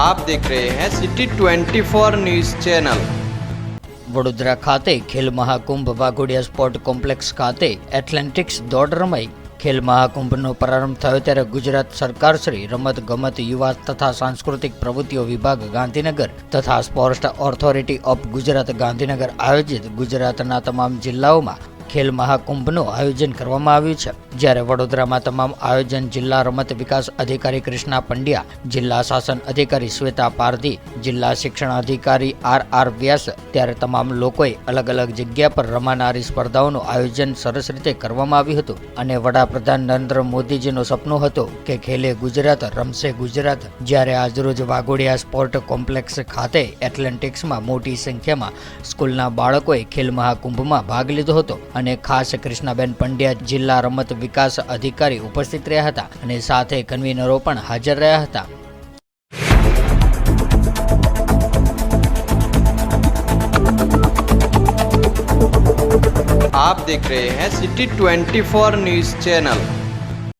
આપ દેખ રહે હૈ સિટી 24 ન્યૂઝ ચેનલ. વડોદરા ખાતે ખેલ મહાકુંભ વાઘોડિયા સ્પોર્ટ કોમ્પ્લેક્સ ખાતે એથ્લેન્ટિક્સ દોડ રમાઈ. ખેલ મહાકુંભનો પ્રારંભ થયો ત્યારે ગુજરાત સરકાર શ્રી રમત ગમત યુવા તથા સાંસ્કૃતિક પ્રવૃત્તિઓ વિભાગ ગાંધીનગર તથા sports authority of Gujarat Gandhinagar આયોજિત ગુજરાતના તમામ જિલ્લાઓમાં ખેલ મહાકુંભનું આયોજન કરવામાં આવ્યું છે. જ્યારે વડોદરામાં તમામ આયોજન જિલ્લા રમત વિકાસ અધિકારી કૃષ્ણા પંડ્યા, જિલ્લા શાસન અધિકારી શ્વેતા પારધી, જિલ્લા શિક્ષણ અધિકારી આર આર વ્યાસ, ત્યારે તમામ લોકોએ અલગ અલગ જગ્યા પર રમાનારી સ્પર્ધાઓનું આયોજન સરસ રીતે કરવામાં આવ્યું હતું. અને વડાપ્રધાન નરેન્દ્ર મોદીજીનું સપનું હતું કે ખેલે ગુજરાત, રમશે ગુજરાત. જ્યારે આજરોજ વાઘોડિયા સ્પોર્ટ કોમ્પ્લેક્સ ખાતે એથ્લેટિક્સમાં મોટી સંખ્યામાં સ્કૂલના બાળકોએ ખેલ મહાકુંભમાં ભાગ લીધો હતો. અને ખાસ કૃષ્ણાબેન પંડ્યા જિલ્લા રમત વિકાસ અધિકારી ઉપસ્થિત રહ્યા હતા અને સાથે કન્વીનરો પણ હાજર રહ્યા હતા आप देख रहे हैं सिटी 24 न्यूज चैनल